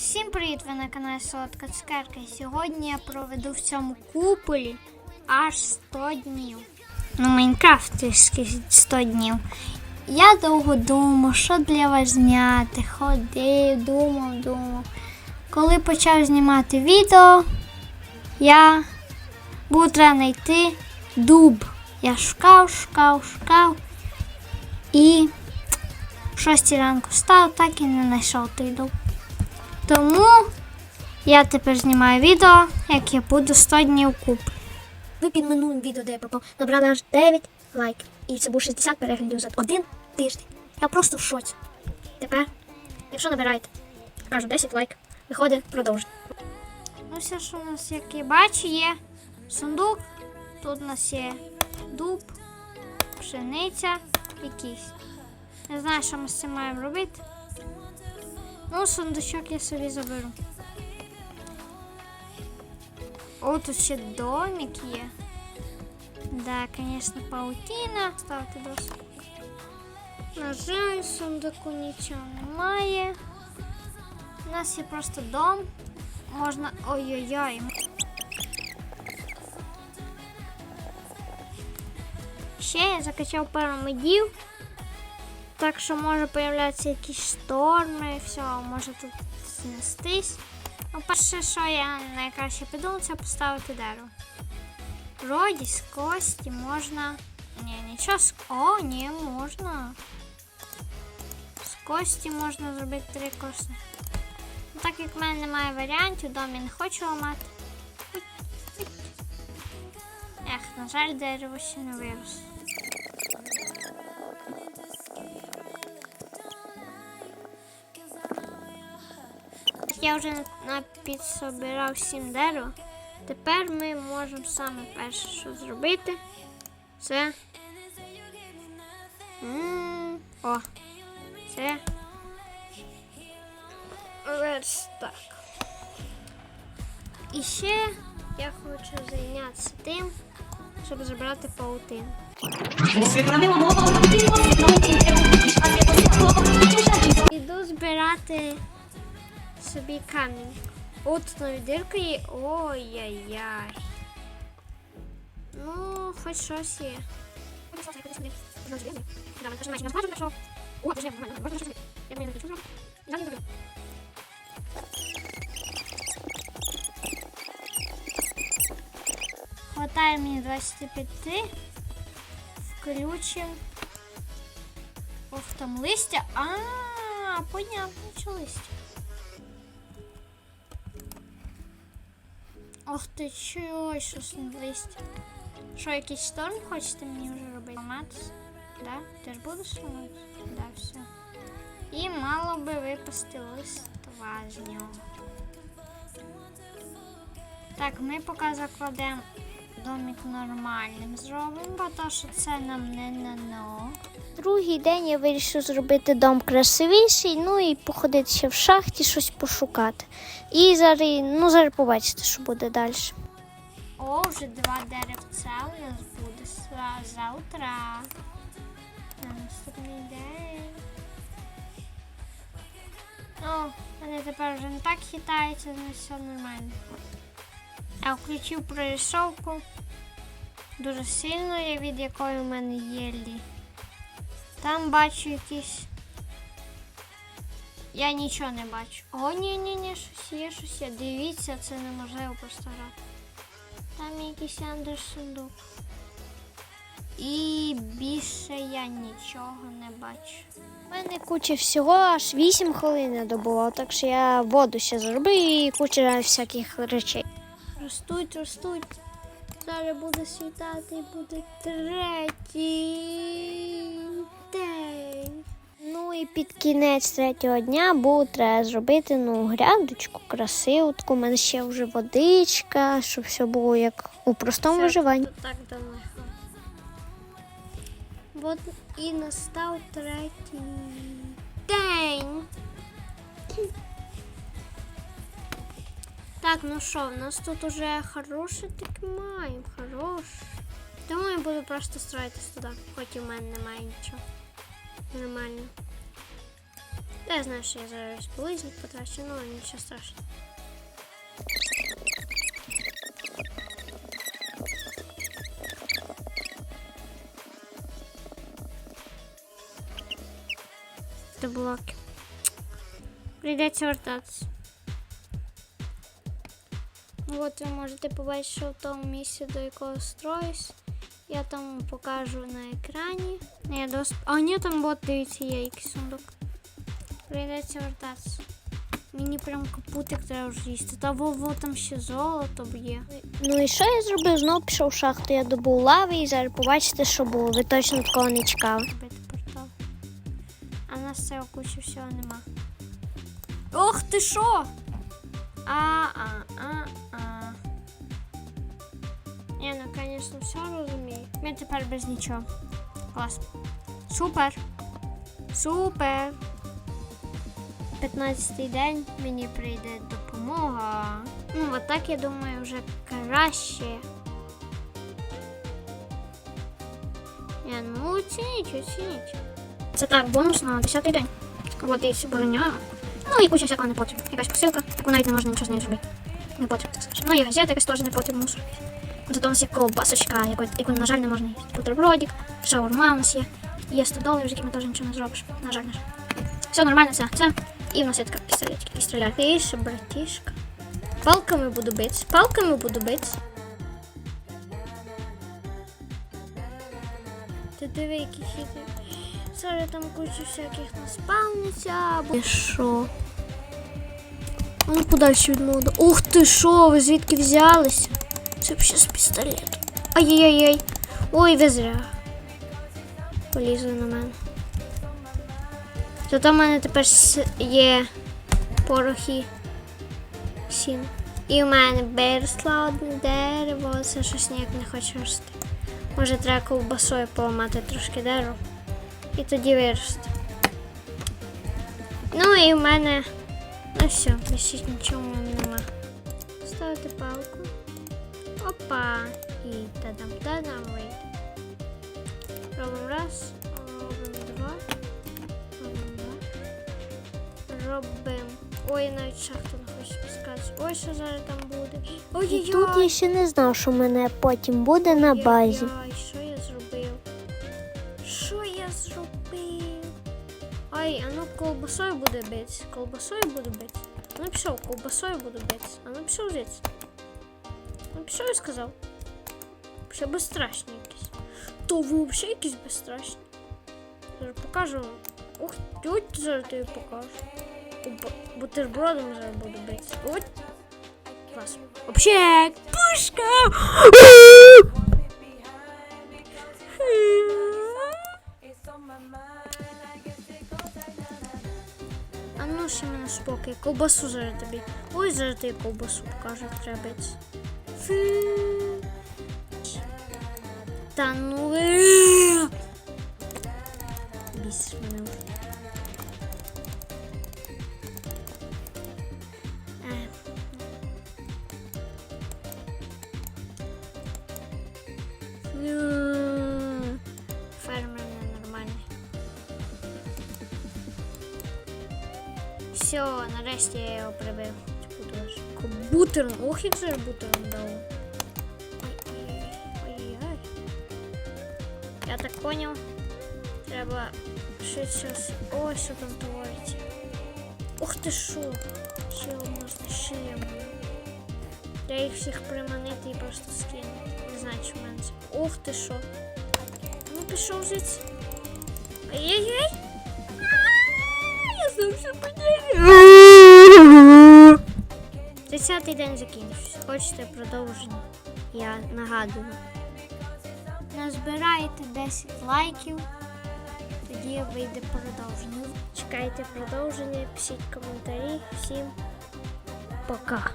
Всім привіт! Ви на каналі Солодка Цукерка. Сьогодні я проведу в цьому куполі аж 100 днів. Ну, Майнкрафт трішки 100 днів. Я довго думав, що для вас зняти. Ходив, думав, думав. Коли почав знімати відео, я був треба знайти дуб. Я шукав, шукав, шукав. І в 6 ранку встав, так і не знайшов той дуб. Тому я тепер знімаю відео, як я буду 100 днів куп. Ви під минулим відео, де я пропав, набрали аж 9 лайків. І це був 60 переглядів за один тиждень. Я просто в шоці. Тепер, якщо набираєте, кажу 10 лайків, виходить продовжити. Ну, все, що у нас, як я бачу, є сундук. Тут у нас є дуб, пшениця, якийсь. Не знаю, що ми з цим маємо робити. Ну, сундучок я собі заберу. О, тут ще домик є. Да, звісно, паутина. Ставте доску. На жаль, сундуку нічого немає. У нас є просто дом. Можна. Ой-ой-ой. Ще я закачав пару медів. Так що може появлятися якісь шторми, все, може тут знестись. Ну, перше, що я найкраще придумав, це поставити дерево. Вроді з кості можна. Ні, нічого з. О, ні, можна. З кості можна зробити три кости. Ну, так як в мене немає варіантів, дом я не хочу ламати. Ех, на жаль, дерево ще не виросло. Я вже підсобирав сім дерева. Тепер ми можемо саме перше, що зробити, це. М, О, це. Верстак. І ще я хочу зайнятися тим, щоб забрати паутину. Собі камінь. От тут навіть дирка є. Ой-яй-яй. Ну, хоч щось є. Хватає мені 25. Включим. Ох, там листя. А, понятно, що листя. Ох ти чо, щось не листя. Що, якийсь шторм хочете мені вже робити? Ламатися? Да? Ти ж будеш ламатися? Да, все. І мало би випасти листва з нього. Так, ми поки закладемо домик нормальним зробимо, бо то, що це нам не нано. Другий день я вирішив зробити дом красивіший, ну і походити ще в шахті, щось пошукати. І зараз, ну, зараз побачите, що буде далі. О, вже два деревця у нас буде завтра. На наступний день. О, вони тепер вже не так хитаються, ну все нормально. Я включив прорисовку. Дуже сильно від якої в мене є лі. Там бачу якісь. Я нічого не бачу. О, ні, ні, ні, щось є, щось є. Дивіться, це неможливо просто грати. Там якийсь андерсундук. І більше я нічого не бачу. У мене куча всього, аж 8 хвилин я добував, так що я воду ще зроблю і куча всяких речей. Ростуть, ростуть. Зараз буде світати і буде третій день. Ну і під кінець третього дня було треба зробити ну, грядочку, красиву. У мене ще вже водичка, щоб все було як у простому виживанні. Так далеко. От і настав третій день. Так, ну що, в нас тут уже хороший так маємо, хорош. Думаю, буду просто строїтись туди, хоч і в мене немає нічого. Нормально. Та я знаю, що я зараз близник потрачу, ну нічого страшного. Це блоки. Прийдеться вертатися. От ви можете побачити, що в тому місці, до якого строюсь. Я там покажу на екрані. Я досп... А ні, там от дивіться, є якийсь сундук. Прийдеться вертатися. Мені прям капутик треба вже їсти. Та во там ще золото є. Ну і що я зробив? Знову пішов в шахту, я добув лави і зараз побачите, що було. Ви точно такого не чекали. А в нас цього кучі всього нема. Ох ти що? А, Я, ну, конечно, все розумію. Ми тепер без нічого. Клас. Супер. Супер. 15-й день мені прийде допомога. Ну, от так я думаю, вже краще. Я, ну оцініть, оцініть. Це так, бонус на 10-й день. От і броня. Ну і куча всякого не потрібно. Якась посилка, яку навіть не можна нічого з нею зробити. Не потрібно, так скажемо. Ну і газета якась теж не потрібно Зато у нас є ковбасочка, яку, яку, на жаль, не можна їсти. Бутербродик, шаурма у нас є. Є 100 доларів, з якими теж нічого не зробиш. На жаль, на жаль. Все нормально, все. це. І в нас є така пістолетик, який стріляє. Тише, братішка. Палками буду бити. Палками буду бити. Ти диви, які хитрі. Зараз там кучу всяких наспавниться. І що? А ну подальше від молоду. Ух ти що, ви звідки взялися? Це взагалі з пістолету. Ай-яй-яй. Ой, ви зря. Полізли на мене. Зато в мене тепер є порохи сін. І в мене виросло одне дерево, це щось ніяк не хоче рости. Може треба ковбасою поламати трошки дерева. І тоді виросте. Ну і в мене. Ну все, більше нічого нема. Ставити палку. Опа. І тадам тадам вийде. Робимо раз, робимо два. Робимо два. Робимо. Ой, навіть шахту не хочу спускатися. Ой, що зараз там буде. Ой-ой-ой. Тут я ще не знав, що мене потім буде на базі. Ай, що я зробив? Що я зробив? Ай, а ну колбасою буде бити. Колбасою буду бити. А ну пішов, колбасою буду бити. А ну пішов звідси. Ну пішов і сказав. Ще безстрашні якісь. То ви взагалі якісь безстрашні. Зараз покажу вам. Ух, тють зараз тобі покажу. Бу- Бутербродом зараз буду бити. От. Клас. Вообще, пушка! А ну ще мене спокій, ковбасу зараз тобі. Ой, зараз тобі ковбасу покажу, треба бити. Та ну. Бісиш мене. Е. Все, нарешті я його прибив. Бутером. Ох, як же я бутером дав. Ой-ой-ой. Я так поняв. Треба швидше. с- Ой, що там твориться. Ух ти що. Ще можна ще можна. Я їх всіх приманити і просто скинути. Не знаю, чи в мене це. Ух ти що. Ну пішов звідси. Ай-яй-яй. А, Я зовсім подію. Десятий день закінчився. Хочете продовження? Я нагадую. Назбирайте 10 лайків. Тоді вийде продовження. Чекайте продовження, пишіть коментарі. Всім пока.